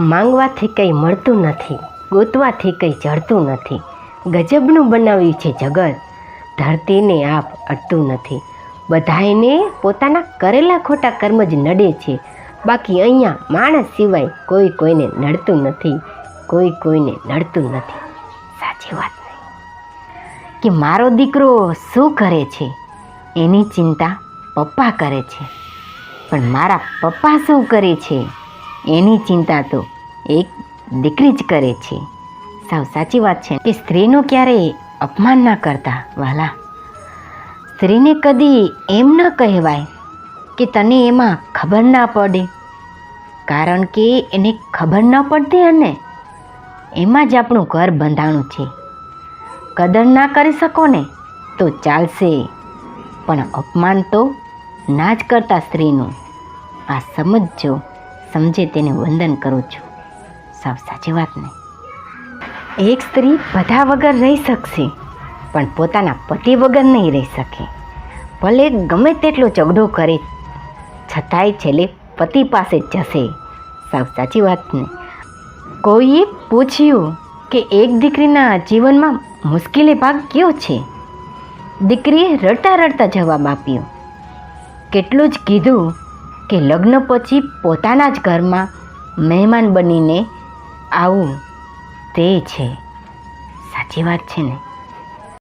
માંગવાથી કંઈ મળતું નથી, ગોતવાથી કંઈ જડતું નથી. ગજબનું બનાવ્યું છે જગત. ધરતીને આપ અડતું નથી. બધાને પોતાના કરેલા ખોટા કર્મ જ નડે છે. બાકી અહીંયા માણસ સિવાય કોઈ કોઈને નડતું નથી, કોઈ કોઈને નડતું નથી. સાચી વાત નહીં. કે મારો દીકરો શું કરે છે? એની ચિંતા પપ્પા કરે છે. પણ મારા પપ્પા શું કરે છે? એની ચિંતા તો એક દીકરી જ કરે છે. સાવ સાચી વાત છે કે સ્ત્રીનું ક્યારેય અપમાન ના કરતા, વાલા. સ્ત્રીને કદી એમ ન કહેવાય કે તને એમાં ખબર ના પડે. કારણ કે એને ખબર ન પડતી અને એમાં જ આપણું ઘર બંધાણું છે. કદર ના કરી શકો ને તો ચાલશે. પણ અપમાન તો ના જ કરતા સ્ત્રીનું. આ સમજજો. સમજે તેને વંદન કરું છું. સાવ સાચી વાત નહીં એક સ્ત્રી બધા વગર રહી શકશે, પણ પોતાના પતિ વગર નહીં રહી શકે. ભલે ગમે તેટલો ઝઘડો કરે, છતાંય છેલ્લે પતિ પાસે જશે. સાવ સાચી વાત ને. કોઈએ પૂછ્યું કે એક દીકરીના જીવનમાં મુશ્કેલી ભાગ કયો છે? દીકરીએ રડતા રડતા જવાબ આપ્યો. કેટલું જ કીધું કે લગ્ન પછી પોતાના જ ઘરમાં મહેમાન બનીને આવું તે છે. સાચી વાત છે ને?